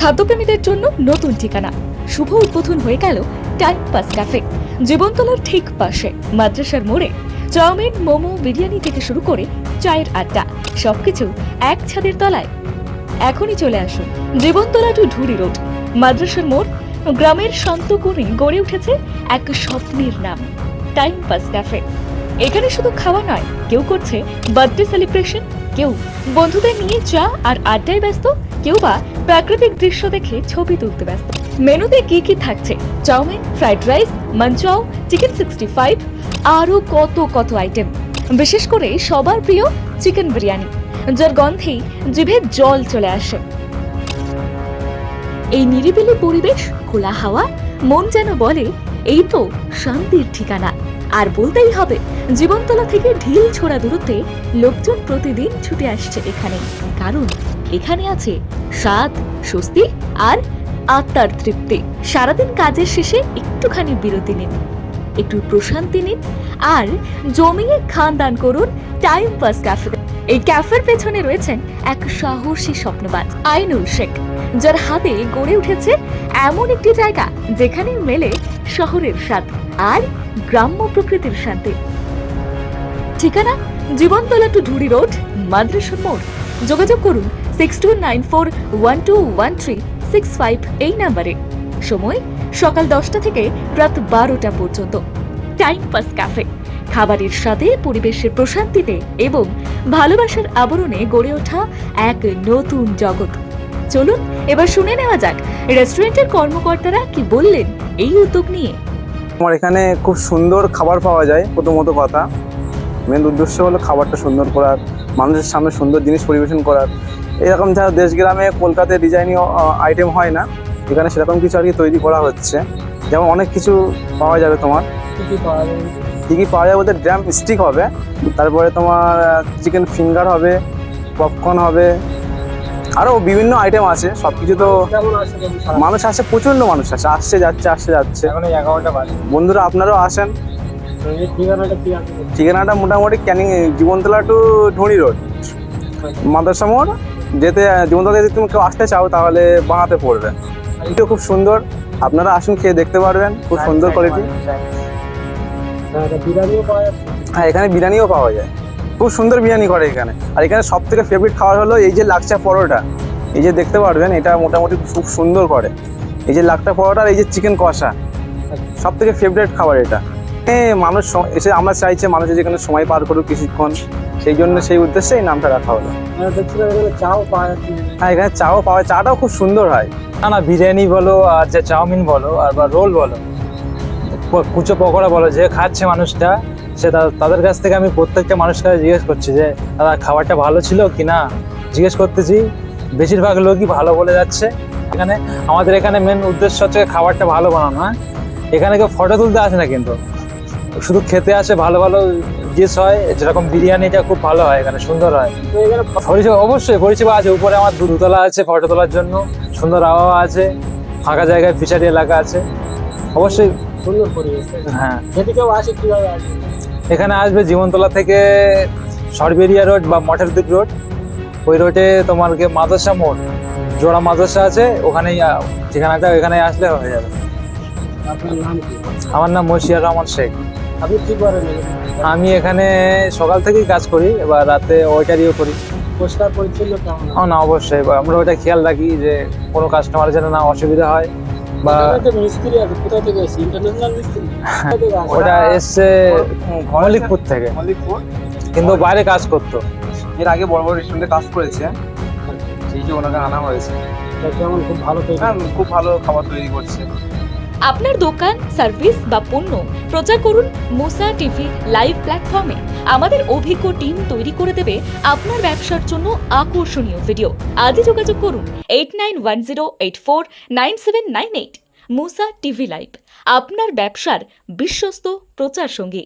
খাদ্যপ্রেমীদের জন্য নতুন ঠিকানা। শুভ উদ্বোধন হয়ে গেল টাইম পাস ক্যাফে জীবনতলার ঠিক পাশে, মাদ্রাসার মোড়ে, চাউমিন, মোমো, বিরিয়ানি থেকে শুরু করে চায়ের আড্ডা, সবকিছু এক ছাদের তলায়। এখনই চলে আসুন জীবনতলা টু ঢুরি রোড। মাদ্রাসার মোড়, গ্রামের শান্ত কোণে গড়ে উঠেছে এক স্বপ্নের নাম টাইম পাস ক্যাফে এখানে শুধু খাওয়া নয়, কেউ করছে বার্থডে সেলিব্রেশন কেউ বন্ধুদের নিয়ে চা আর আড্ডায় ব্যস্ত, কেউ বা প্রাকৃতিক দৃশ্য দেখে ছবি তুলতে ব্যস্ত। মেনুতে কি কি থাকছে? Chowmein, fried rice, manchow, chicken sixty five, আরও কত কত আইটেম। বিশেষ করে সবার প্রিয় চিকেন বিরিয়ানি, যার গন্ধেই জিভে জল চলে আসে। এই নিরিবিলি পরিবেশ, খোলা হাওয়া, মন যেন বলে, এই তো শান্তির ঠিকানা। আর বলতেই হবে, জীবনতলা থেকে ঢিল ছোড়া দূরত্বে লোকজন প্রতিদিন ছুটে আসছে এখানে। কারণ এখানে আছে স্বাদ স্বস্তি আর আত্মার তৃপ্তি। সারাদিন কাজের শেষে একটুখানি বিরতি নিন, একটু প্রশান্তি নিন আর জমিয়ে খান দান করুন টাইম পাস ক্যাফে এই ক্যাফের পেছনে রয়েছেন এক সাহসী স্বপ্নবাজ, আইনুল শেখ, যার হাতে গড়ে উঠেছে এমন একটি জায়গা যেখানে মেলে শহরের স্বাদ আর গ্রাম্য প্রকৃতির শান্তি। ঠিকানা জীবনতলা টু ঢুড়ি রোড, মাদ্রাসা মোড়। যোগাযোগ করুন six two nine four one two one three six five এই নাম্বারে। সময় সকাল দশটা থেকে রাত বারোটা পর্যন্ত। টাইম পাস ক্যাফে খাবারের সাথে পরিবেশের প্রশান্তিতে এবং ভালোবাসার আবরণে গড়ে ওঠা এক নতুন জগৎ। চলুন, এবার শুনে নেওয়া যাক, রেস্টুরেন্টের কর্মকর্তারা কি বললেন এই উদ্যোগ নিয়ে? আমার এখানে খুব সুন্দর খাবার পাওয়া যায়, প্রথমত কথা। মেন উদ্দেশ্য হলো খাবারটা সুন্দর করার, মানুষের সামনে সুন্দর জিনিস পরিবেশন করার। এরকম যারা দেশ গ্রামে কলকাতায় ডিজাইনিং আইটেম হয় না এখানে সেরকম কিছু আর কি তৈরি করা হচ্ছে। যেমন অনেক কিছু পাওয়া যাবে তোমার। কী কী পাওয়া যাবে বলতে ড্রাম স্টিক হবে তারপরে তোমার চিকেন ফিঙ্গার হবে পপকর্ন হবে আরও বিভিন্ন আইটেম আছে সব কিছু তো মানুষ আসে প্রচণ্ড মানুষ আসে আসছে যাচ্ছে আসছে যাচ্ছে। বন্ধুরা আপনারাও আসেন। ঠিকানাটা মোটামুটি ক্যানিং জীবনতলা টু ঢুঁড়ি রোড মাদ্রাসা মোড়। যেতে জীবনতলা যদি তুমি কেউ আসতে চাও, তাহলে বাঁহাতে পড়বে। এটা খুব সুন্দর। আপনারা আসুন, খেয়ে দেখতে পারবেন। খুব সুন্দর কোয়ালিটি হ্যাঁ এখানে বিরিয়ানিও পাওয়া যায়। খুব সুন্দর বিরিয়ানি করে এখানে। আর এখানে সব থেকে ফেভারিট খাবার হলো এই যে লাকচা পরোটা। এই যে দেখতে পারবেন, এটা মোটামুটি খুব সুন্দর করে। এই যে লাকটা পরোটা আর এই যে চিকেন কষা। সব থেকে ফেভারিট খাবার এটা। এ মানুষ এসে আমরা চাইছে মানুষ যেখানে সময় পার করুক কিছুক্ষণ সেই জন্য সেই উদ্দেশ্যে এই নামটা রাখা হলো। এখানে চাও পাওয়া হ্যাঁ এখানে চাও পাওয়া যায়। চাটাও খুব সুন্দর হয়। না না বিরিয়ানি বলো আর যে চাউমিন বলো আর বা রোল বলো কুচো পকোড়া বলো যে খাচ্ছে মানুষটা সে তাদের কাছ থেকে আমি প্রত্যেকটা মানুষকে জিজ্ঞেস করছি যে দাদা খাবারটা ভালো ছিল কি না? জিজ্ঞেস করতেছি বেশিরভাগ লোকই ভালো বলে যাচ্ছে। এখানে আমাদের এখানে মেন উদ্দেশ্য হচ্ছে খাবারটা ভালো বানানো হ্যাঁ? এখানে কেউ ফটো তুলতে আসে না কিন্তু। শুধু খেতে আসে ভালো ভালো ডিশ হয় যেরকম বিরিয়ানিটা খুব ভালো হয় এখানে সুন্দর হয়। এখানে পরিষেবা অবশ্যই পরিষেবা আছে উপরে আমার দুতলা আছে ফটো তোলার জন্য সুন্দর আবহাওয়া আছে ফাঁকা জায়গায় ফিশারি এলাকা আছে অবশ্যই। সুন্দর পরিবেশ হ্যাঁ। কেউ আসে কীভাবে এখানে আসবে জীবনতলা থেকে সরবেরিয়া রোড বা মঠের দিক রোড। ওই রোডে তোমার গিয়ে মাদ্রাসা মোড় জোড়া মাদ্রাসা আছে ওখানেই ঠিকানাটা এখানে আসলে হয়ে যাবে। আপনার নাম কি? আমার নাম মশিয়ার রহমান শেখ। আপনি কি করেন আমি এখানে সকাল থেকেই কাজ করি এবার রাতে ওইটারিও করি। পরিষ্কার পরিচ্ছন্ন কেমন? ও না অবশ্যই এবার আমরা ওইটা খেয়াল রাখি যে কোনো কাস্টমারের যেন না অসুবিধা হয় বা মিস্ত্রি আছে কোথা থেকে এসে ইন্টারন্যাশনাল মিস্ত্রি? ওটা এসছে মল্লিকপুর থেকে। মল্লিকপুর? কিন্তু বাইরে কাজ করতো। এর আগে বড় বড় রেস্টুরেন্টে কাজ করেছে। সেই যে ওনাকে আনা হয়েছে। কেমন? খুব ভালো হ্যাঁ খুব ভালো খাবার তৈরি করছে। আপনার দোকান, সার্ভিস বা পণ্য প্রচার করুন মুসা টিভি লাইভ প্ল্যাটফর্মে। আমাদের অভিজ্ঞ টিম তৈরি করে দেবে আপনার ব্যবসার জন্য আকর্ষণীয় ভিডিও। আজই যোগাযোগ করুন eight nine one zero eight four nine seven nine eight Musa TV live, আপনার ব্যবসার বিশ্বস্ত প্রচার সঙ্গী।